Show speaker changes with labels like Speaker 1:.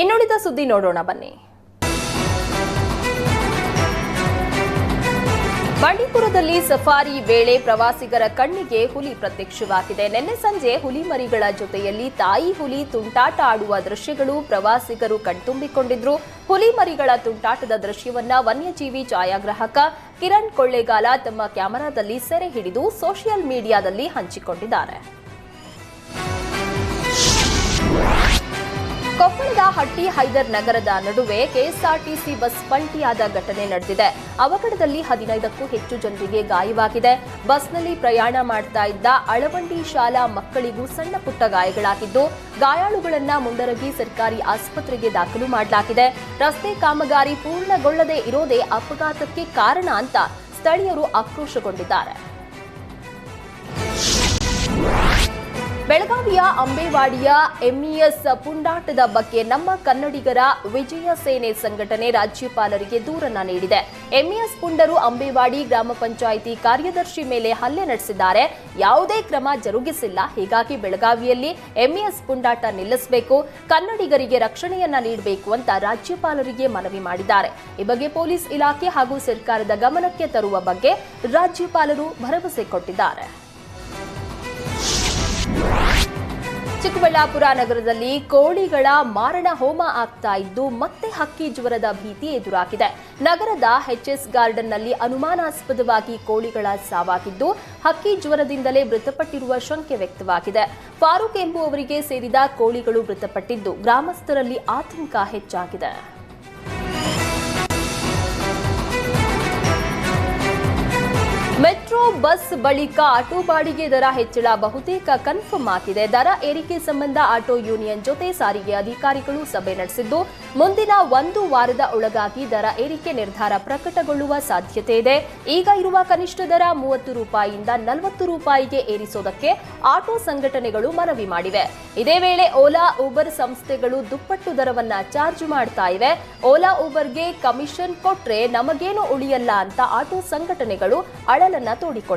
Speaker 1: ಇನ್ನುಳಿದ ಸುದ್ದಿ ನೋಡೋಣ ಬನ್ನಿ. ಬಂಡೀಪುರದಲ್ಲಿ ಸಫಾರಿ ವೇಳೆ ಪ್ರವಾಸಿಗರ ಕಣ್ಣಿಗೆ ಹುಲಿ ಪ್ರತ್ಯಕ್ಷವಾಗಿದೆ. ನಿನ್ನೆ ಸಂಜೆ ಹುಲಿ ಮರಿಗಳ ಜೊತೆಯಲ್ಲಿ ತಾಯಿ ಹುಲಿ ತುಂಟಾಟ ಆಡುವ ದೃಶ್ಯಗಳು ಪ್ರವಾಸಿಗರು ಕಣ್ತುಂಬಿಕೊಂಡಿದ್ರು. ಹುಲಿ ಮರಿಗಳ ತುಂಟಾಟದ ದೃಶ್ಯವನ್ನ ವನ್ಯಜೀವಿ ಛಾಯಾಗ್ರಾಹಕ ಕಿರಣ್ ಕೊಳ್ಳೇಗಾಲ ತಮ್ಮ ಕ್ಯಾಮೆರಾದಲ್ಲಿ ಸೆರೆ ಹಿಡಿದು ಸೋಷಿಯಲ್ ಮೀಡಿಯಾದಲ್ಲಿ ಹಂಚಿಕೊಂಡಿದ್ದಾರೆ. ಕೊಪ್ಪಳದ ಹಟ್ಟಿ ಹೈದರ್ ನಗರದ ನಡುವೆ ಕೆಎಸ್ಆರ್ಟಿಸಿ ಬಸ್ ಪಲ್ಟಿಯಾದ ಘಟನೆ ನಡೆದಿದೆ. ಅವಘಡದಲ್ಲಿ ಹದಿನೈದಕ್ಕೂ ಹೆಚ್ಚು ಜನರಿಗೆ ಗಾಯವಾಗಿದೆ. ಬಸ್ನಲ್ಲಿ ಪ್ರಯಾಣ ಮಾಡ್ತಾ ಇದ್ದ ಅಳವಂಡಿ ಶಾಲಾ ಮಕ್ಕಳಿಗೂ ಸಣ್ಣ ಪುಟ್ಟ ಗಾಯಗಳಾಗಿದ್ದು, ಗಾಯಾಳುಗಳನ್ನ ಮುಂಡರಗಿ ಸರ್ಕಾರಿ ಆಸ್ಪತ್ರೆಗೆ ದಾಖಲು ಮಾಡಲಾಗಿದೆ. ರಸ್ತೆ ಕಾಮಗಾರಿ ಪೂರ್ಣಗೊಳ್ಳದೇ ಇರೋದೇ ಅಪಘಾತಕ್ಕೆ ಕಾರಣ ಅಂತ ಸ್ಥಳೀಯರು ಆಕ್ರೋಶಗೊಂಡಿದ್ದಾರೆ. ಬೆಳಗಾವಿಯ ಅಂಬೇವಾಡಿಯ ಎಂಇಎಸ್ ಪುಂಡಾಟದ ಬಗ್ಗೆ ನಮ್ಮ ಕನ್ನಡಿಗರ ವಿಜಯ ಸೇನೆ ಸಂಘಟನೆ ರಾಜ್ಯಪಾಲರಿಗೆ ದೂರನ್ನ ನೀಡಿದೆ. ಎಂಇಎಸ್ ಪುಂಡರು ಅಂಬೇವಾಡಿ ಗ್ರಾಮ ಪಂಚಾಯಿತಿ ಕಾರ್ಯದರ್ಶಿ ಮೇಲೆ ಹಲ್ಲೆ ನಡೆಸಿದ್ದಾರೆ. ಯಾವುದೇ ಕ್ರಮ ಜರುಗಿಸಿಲ್ಲ. ಹೀಗಾಗಿ ಬೆಳಗಾವಿಯಲ್ಲಿ ಎಂಇಎಸ್ ಪುಂಡಾಟ ನಿಲ್ಲಿಸಬೇಕು, ಕನ್ನಡಿಗರಿಗೆ ರಕ್ಷಣೆಯನ್ನ ನೀಡಬೇಕು ಅಂತ ರಾಜ್ಯಪಾಲರಿಗೆ ಮನವಿ ಮಾಡಿದ್ದಾರೆ. ಈ ಬಗ್ಗೆ ಪೊಲೀಸ್ ಇಲಾಖೆ ಹಾಗೂ ಸರ್ಕಾರದ ಗಮನಕ್ಕೆ ತರುವ ಬಗ್ಗೆ ರಾಜ್ಯಪಾಲರು ಭರವಸೆ ಕೊಟ್ಟಿದ್ದಾರೆ. ಚಿಕ್ಕಬಳ್ಳಾಪುರ ನಗರದಲ್ಲಿ ಕೋಳಿಗಳ ಮಾರಣ ಹೋಮ ಆಗ್ತಾ ಇದ್ದು ಮತ್ತೆ ಹಕ್ಕಿ ಜ್ವರದ ಭೀತಿ ಎದುರಾಗಿದೆ. ನಗರದ ಎಚ್ಎಸ್ ಗಾರ್ಡನ್ನಲ್ಲಿ ಅನುಮಾನಾಸ್ಪದವಾಗಿ ಕೋಳಿಗಳ ಸಾವಾಗಿದ್ದು ಹಕ್ಕಿ ಜ್ವರದಿಂದಲೇ ಮೃತಪಟ್ಟಿರುವ ಶಂಕೆ ವ್ಯಕ್ತವಾಗಿದೆ. ಫಾರೂಕ್ ಎಂಬುವವರಿಗೆ ಸೇರಿದ ಕೋಳಿಗಳು ಮೃತಪಟ್ಟಿದ್ದು ಗ್ರಾಮಸ್ಥರಲ್ಲಿ ಆತಂಕ ಹೆಚ್ಚಾಗಿದೆ. ಬಸ್ ಬಳಿಕ ಆಟೋ ಬಾಡಿಗೆ ದರ ಹೆಚ್ಚಳ ಬಹುತೇಕ ಕನ್ಫರ್ಮ್ ಆಗಿದೆ. ದರ ಏರಿಕೆ ಸಂಬಂಧ ಆಟೋ ಯೂನಿಯನ್ ಜೊತೆ ಸಾರಿಗೆ ಅಧಿಕಾರಿಗಳು ಸಭೆ ನಡೆಸಿದ್ದು, ಮುಂದಿನ ಒಂದು ವಾರದ ಒಳಗಾಗಿ ದರ ಏರಿಕೆ ನಿರ್ಧಾರ ಪ್ರಕಟಗೊಳ್ಳುವ ಸಾಧ್ಯತೆ ಇದೆ. ಈಗ ಇರುವ ಕನಿಷ್ಠ ದರ ಮೂವತ್ತು ರೂಪಾಯಿಯಿಂದ ನಲವತ್ತು ರೂಪಾಯಿಗೆ ಏರಿಸೋದಕ್ಕೆ ಆಟೋ ಸಂಘಟನೆಗಳು ಮನವಿ ಮಾಡಿವೆ. ಇದೇ ವೇಳೆ ಓಲಾ ಊಬರ್ ಸಂಸ್ಥೆಗಳು ದುಪ್ಪಟ್ಟು ದರವನ್ನ ಚಾರ್ಜ್ ಮಾಡ್ತಾ ಇವೆ. ಓಲಾ ಊಬರ್ಗೆ ಕಮಿಷನ್ ಕೊಟ್ರೆ ನಮಗೇನು ಉಳಿಯಲ್ಲ ಅಂತ ಆಟೋ ಸಂಘಟನೆಗಳು ಅಳಲನ್ನ ತೋಡಿಕೊಂಡಿವೆ